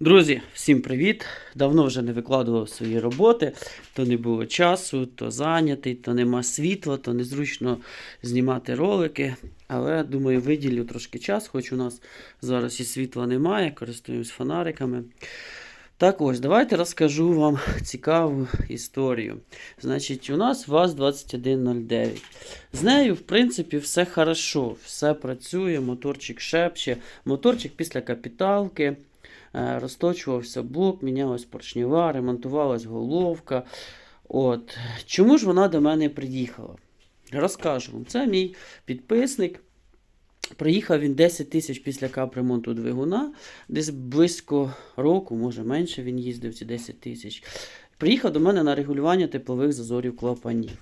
Друзі, всім привіт! Давно вже не викладував свої роботи, то не було часу, то зайнятий, то нема світла, то незручно знімати ролики. Але думаю, виділю трошки час, хоч у нас зараз і світла немає, користуємось фонариками. Так ось, давайте розкажу вам цікаву історію. Значить, у нас ВАЗ-2109. З нею, в принципі, все хорошо, все працює, моторчик шепче, моторчик після капіталки. Е, Розточувався блок, мінялась поршнева, ремонтувалась головка. От. Чому ж вона до мене приїхала? Розкажу вам. Це мій підписник. Приїхав він 10 тисяч після капремонту двигуна, десь близько року, може менше він їздив ці 10 тисяч. Приїхав до мене на регулювання теплових зазорів клапанів.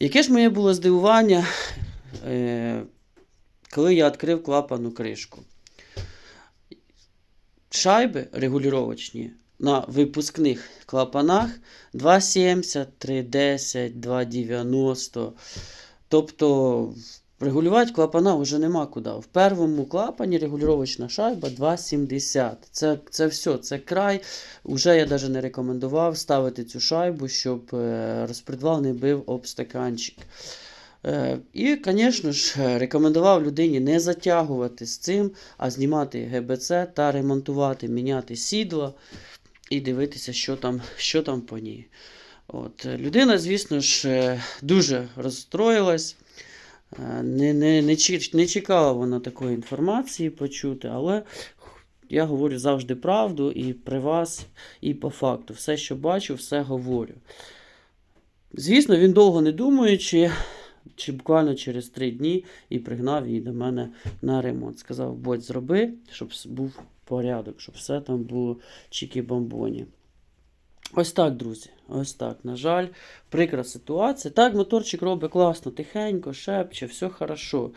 Яке ж моє було здивування, е, коли я відкрив клапану кришку. Шайби регулювачні на випускних клапанах 2,70, 3,10, 2,90. Тобто регулювати клапана вже нема куди. В першому клапані регулювачна шайба 2,70. Це, це все, це край. Уже я навіть не рекомендував ставити цю шайбу, щоб е, розпредвал не бив об стаканчик. Е, І, звісно ж, рекомендував людині не затягувати з цим, а знімати ГБЦ та ремонтувати, міняти сідло і дивитися, що там, що там по ній. От. Людина, звісно ж, е, дуже розстроїлась. Е, Не, не, не, не чекала вона такої інформації почути, але я говорю завжди правду і при вас, і по факту. Все, що бачу, все говорю. Звісно, він довго не думаючи, чи буквально через три дні і пригнав її до мене на ремонт. Сказав, будь зроби, щоб був порядок, щоб все там було чікі-бомбоні. Ось так, друзі. Ось так. На жаль, прикра ситуація. Так, моторчик робить класно, тихенько, шепче, все хорошо.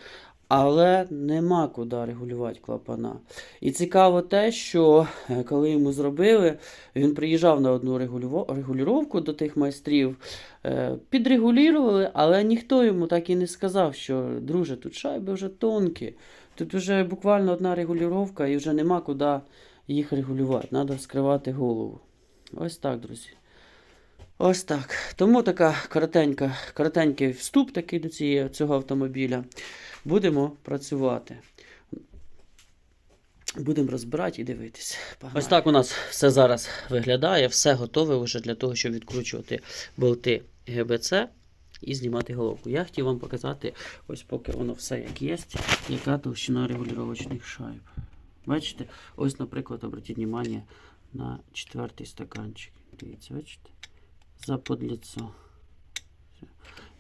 Але нема куди регулювати клапана. І цікаво те, що е, коли йому зробили, він приїжджав на одну регулювання до тих майстрів, е, підрегулювали, але ніхто йому так і не сказав, що друже, тут шайби вже тонкі. Тут вже буквально одна регулювання і вже нема куди їх регулювати. Треба скривати голову. Ось так, друзі. Ось так. Тому така коротенька, коротенький вступ такий до цього автомобіля. Будемо працювати. Будемо розбирати і дивитися. Ось так у нас все зараз виглядає, все готове вже для того, щоб відкручувати болти ГБЦ і знімати головку. Я хотів вам показати, ось поки воно все як є, яка товщина регулювачних шайб. Бачите? Ось, наприклад, обратіть увагу на четвертий стаканчик. Дивіться, бачите? Заподліцо.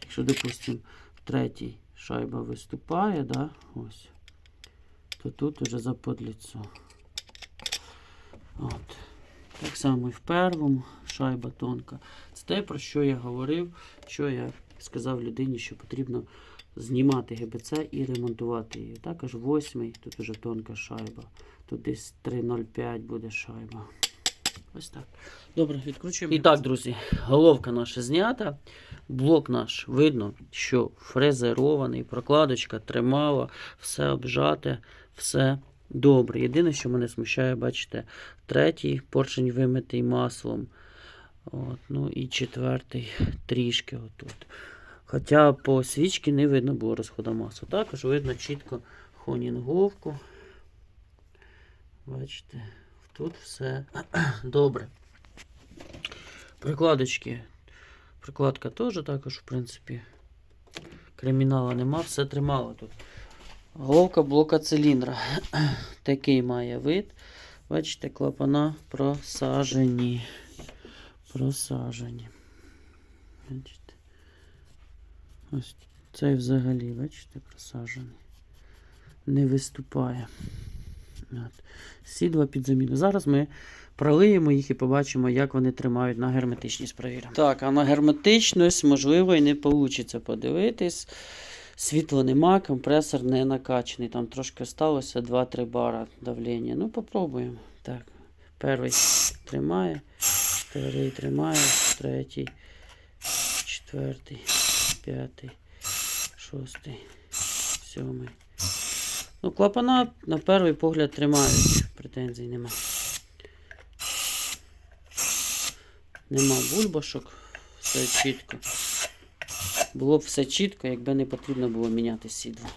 Якщо, допустимо, третій шайба виступає, да, ось, то тут уже заподліцо. От. Так само і в первому шайба тонка. Це те, про що я говорив, що я сказав людині, що потрібно знімати ГБЦ і ремонтувати її. Також восьмий, тут вже тонка шайба. Тут десь 3,05 буде шайба. Ось так. Добре, відкручуємо. І так, друзі, головка наша знята. Блок наш видно, що фрезерований, прокладочка тримала, все обжате, все добре. Єдине, що мене смущає, бачите, третій поршень вимитий маслом. От, ну і четвертий трішки отут. Хоча по свічці не видно було розходу масла. Також видно чітко хонінговку. Бачите, тут все добре. Прикладочки. Прикладка теж також, в принципі, кримінала нема, все тримало тут. Головка блока циліндра. Такий має вид. Бачите, клапана просажені. Просажені. Бачите. Ось цей взагалі, бачите, просажений. Не виступає. Сідла під заміну. Зараз ми пролиємо їх і побачимо, як вони тримають на герметичність. Провіримо. Так, а на герметичність, можливо, і не вийде подивитись. Світла нема, компресор не накачаний. Там трошки осталося 2-3 бара давлення. Ну, попробуємо. Так, перший тримає, вторий тримає, третій, четвертий, п'ятий, шостий, сьомий. Ну, клапана, на перший погляд, тримають, претензій нема. Нема бульбашок, все чітко. Було б все чітко, якби не потрібно було міняти сідло.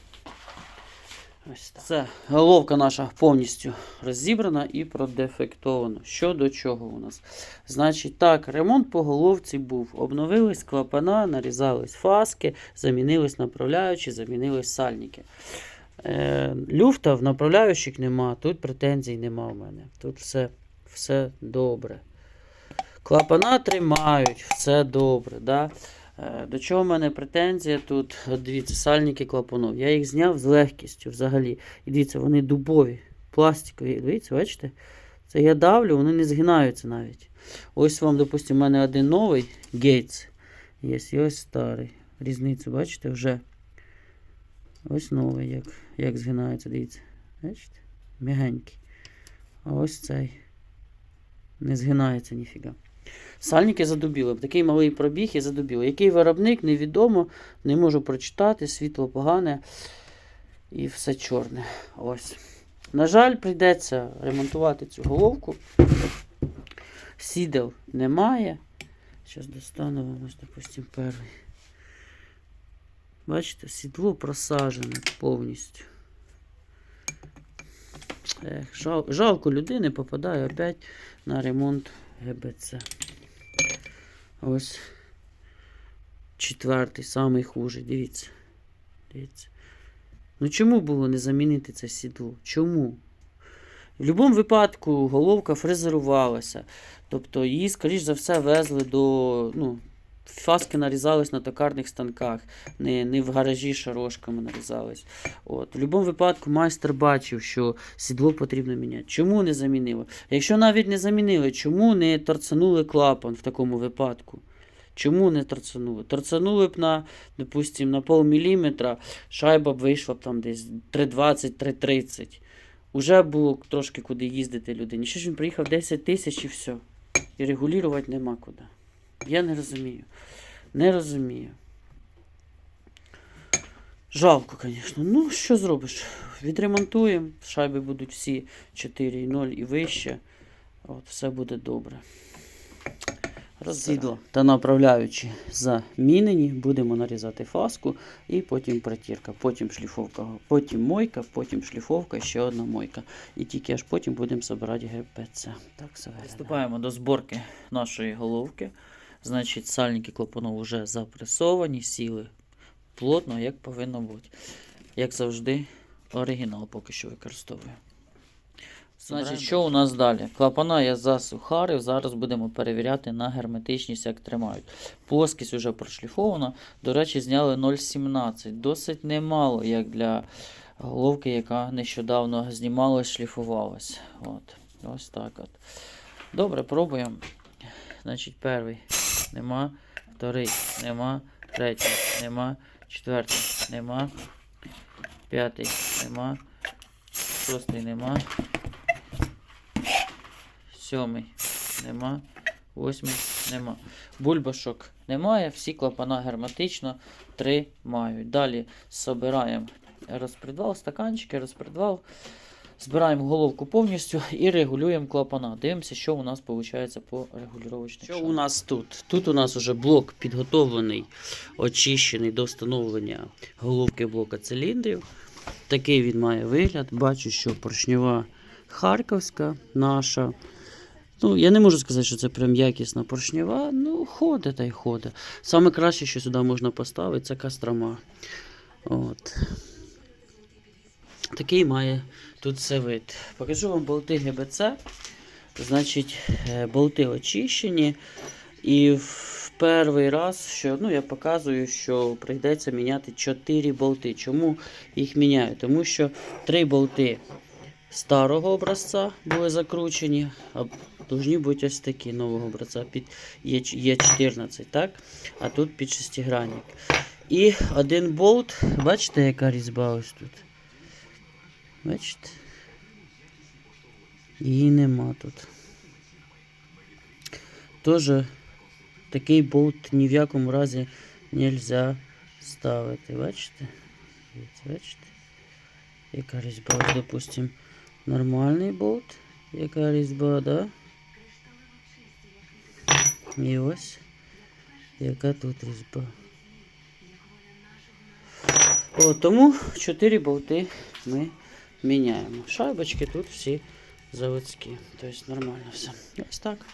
Ось так. Це головка наша повністю розібрана і продефектована. Що до чого у нас? Значить, так, ремонт по головці був. Обновились клапана, нарізались фаски, замінились направляючі, замінились сальники. Е, люфта в направляючих нема, тут претензій нема в мене. Тут все, все добре. Клапана тримають, все добре. Да? Е, До чого в мене претензія тут? Дивіться, сальники клапанов. Я їх зняв з легкістю взагалі. І дивіться, вони дубові, пластикові. Дивіться, бачите? Це я давлю, вони не згинаються навіть. Ось вам, допустимо, у мене один новий Gates є, ось старий. Різницю, бачите, вже. Ось новий, як, як згинається, дивіться. Бачите? М'ягенький. А ось цей. Не згинається ніфіга. Сальники задубіли. Такий малий пробіг і задубіли. Який виробник, невідомо. Не можу прочитати, світло погане і все чорне. Ось. На жаль, прийдеться ремонтувати цю головку. Сідел немає. Зараз достану вам ось, допустим, перший. Бачите, сідло просажене повністю. Ех, жал, жалко людини попадає опять на ремонт ГБЦ. Ось четвертий, самий хужий. Дивіться. Дивіться. Ну чому було не замінити це сідло? Чому? В будь-якому випадку головка фрезерувалася. Тобто її, скоріш за все, везли до. Ну, фаски нарізались на токарних станках, не, не в гаражі шарошками нарізались. От. В будь-якому випадку майстер бачив, що сідло потрібно міняти. Чому не замінили? Якщо навіть не замінили, чому не торцанули клапан в такому випадку? Чому не торцанули? Торцанули б на, допустим, на пол міліметра, шайба б вийшла б там десь 3,20-3,30. Уже було трошки куди їздити людині. Що ж він приїхав 10 тисяч і все. І регулювати нема куди. Я не розумію. Не розумію. Жалко, звісно. Ну, що зробиш? Відремонтуємо. Шайби будуть всі 4,0 і вище. От, все буде добре. Сідло та направляючи замінені, будемо нарізати фаску і потім притірка, потім шліфовка, потім мойка, потім шліфовка, ще одна мойка. І тільки аж потім будемо збирати ГПЦ. Так все Приступаємо до зборки нашої головки. Значить, сальники клапанов вже запресовані, сіли плотно, як повинно бути. Як завжди, оригінал поки що використовую. Значить, що у нас далі? Клапана я засухарив. Зараз будемо перевіряти на герметичність, як тримають. Плоскість вже прошліфована. До речі, зняли 0,17. Досить немало, як для головки, яка нещодавно знімалась, шліфувалась. От. Ось так от. Добре, пробуємо. Значить, перший нема, вторий нема, третій нема, четвертий нема, п'ятий нема, шостий нема. Сьомий нема. Восьмий нема. Бульбашок немає, всі клапана герметично тримають. Далі збираємо розпредвал, стаканчики, розпредвал. Збираємо головку повністю і регулюємо клапана. Дивимося, що у нас виходить по регулювачних Що у нас тут? Тут у нас вже блок підготовлений, очищений до встановлення головки блока циліндрів. Такий він має вигляд. Бачу, що поршнева харківська наша. Ну, я не можу сказати, що це прям якісна поршнева, ну, ходить та й ходить. Саме краще, що сюди можна поставити, це кастрома. От. Такий має тут все вид. Покажу вам болти ГБЦ. Значить, е, болти очищені. І в перший раз, що ну, я показую, що прийдеться міняти 4 болти. Чому їх міняю? Тому що 3 болти старого образця були закручені, а повинні бути ось такі нового образця під Е14, так? А тут під шестигранник. І один болт, бачите, яка різьба ось тут. Бачите? Її нема тут. Тоже такий болт ні в якому разі нельзя ставити. Бачите? Бачите? Яка різьба, допустим, нормальний болт. Яка різьба, да? І ось яка тут різьба. О, тому 4 болти ми міняємо. Шайбочки тут всі заводські. Тобто нормально все. Ось так.